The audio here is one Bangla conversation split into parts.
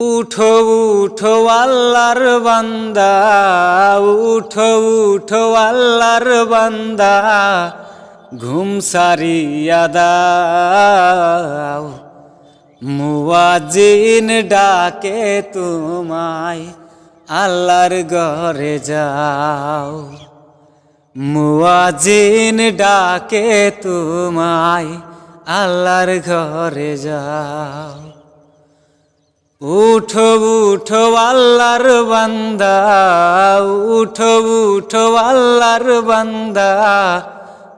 উঠো উঠো আল্লাহর বান্দা, উঠো উঠো আল্লাহর বান্দা, ঘুম সারিয়া দাও। মুয়াজিন ডাকে তোমায়, আল্লাহর ঘরে যাও। মুয়াজিন ডাকে তোমায়, আল্লাহর ঘরে যাও। উঠো উঠো আল্লাহর বান্দা, উঠো উঠো আল্লাহর বান্দা,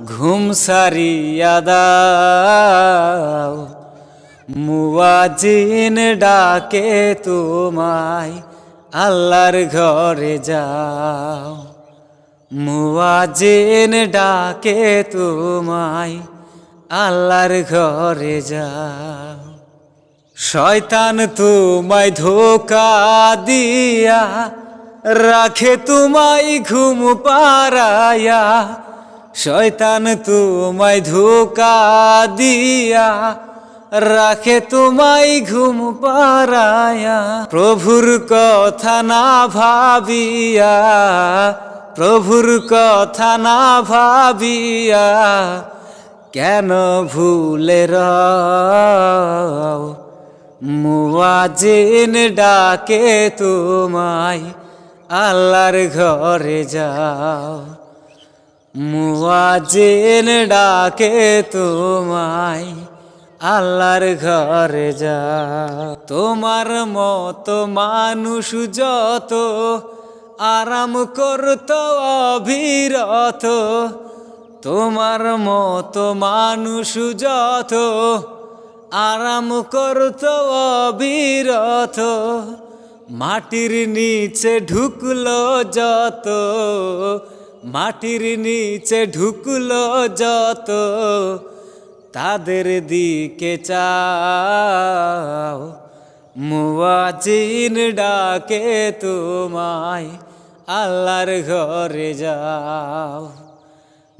ঘুম সারিয়া দাও। মুয়াজিন ডাকে তোমায়, আল্লাহর ঘরে যাও। মুয়াজিন ডাকে তোমায়, আল্লাহর ঘরে যাও। শয়তান তোমায় ধোকা দিয়া রাখে তোমায় ঘুম পারায়া শয়তান তোমায় ধোকা দিয়া রাখে তোমায় ঘুম পারায়া প্রভুর কথা না ভাবিয়া, প্রভুর কথা না ভাবিয়া কেন ভুলে রাও? মুয়াজিন ডাকে তোমায়, আল্লাহর ঘরে যাও। মুয়াজিন ডাকে তোমায়, আল্লাহর ঘরে যাও। তোমার মতো মানুষ যত, আরাম করতো অবিরত। তোমার মতো মানুষ যত আরাম করত অবিরত, মাটির নিচে ঢুকলো যত, মাটির নিচে ঢুকলো যত, তাদের দিকে চাও। মুয়াজিন ডাকে তোমায়, আল্লাহর ঘরে যাও।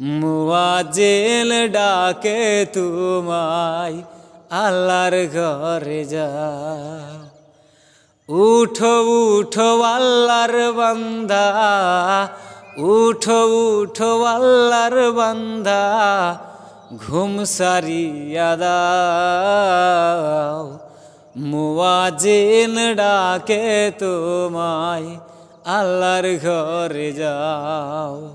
মুয়াজিন ডাকে তোমায় আল্লাহর ঘরে যাও উঠো উঠো আল্লাহর বান্দা। উঠো উঠো আল্লাহর বান্দা। ঘুম সারিয়া দাও। মুয়াজিন ডাকে তোমায়, আল্লাহর ঘরে যাও।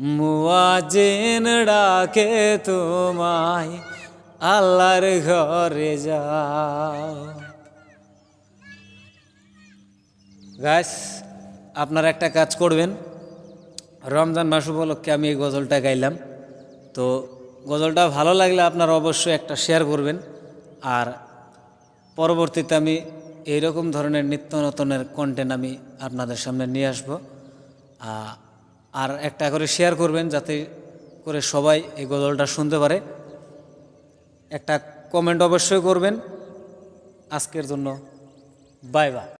মুয়াজিন ডাকে তোমায় আল্লাহর ঘরে যাও গাছ আপনারা একটা কাজ করবেন। রমজান মাস উপলক্ষে আমি এই গজলটা গাইলাম। তো গজলটা ভালো লাগলে আপনারা অবশ্যই একটা শেয়ার করবেন। আর পরবর্তীতে আমি এইরকম ধরনের নিত্য নতুনের কন্টেন্ট আমি আপনাদের সামনে নিয়ে আসব। আর একটা করে শেয়ার করবেন যাতে করে সবাই এই গজলটা শুনতে পারে। একটা কমেন্ট অবশ্যই করবেন। আজকের জন্য বাই বাই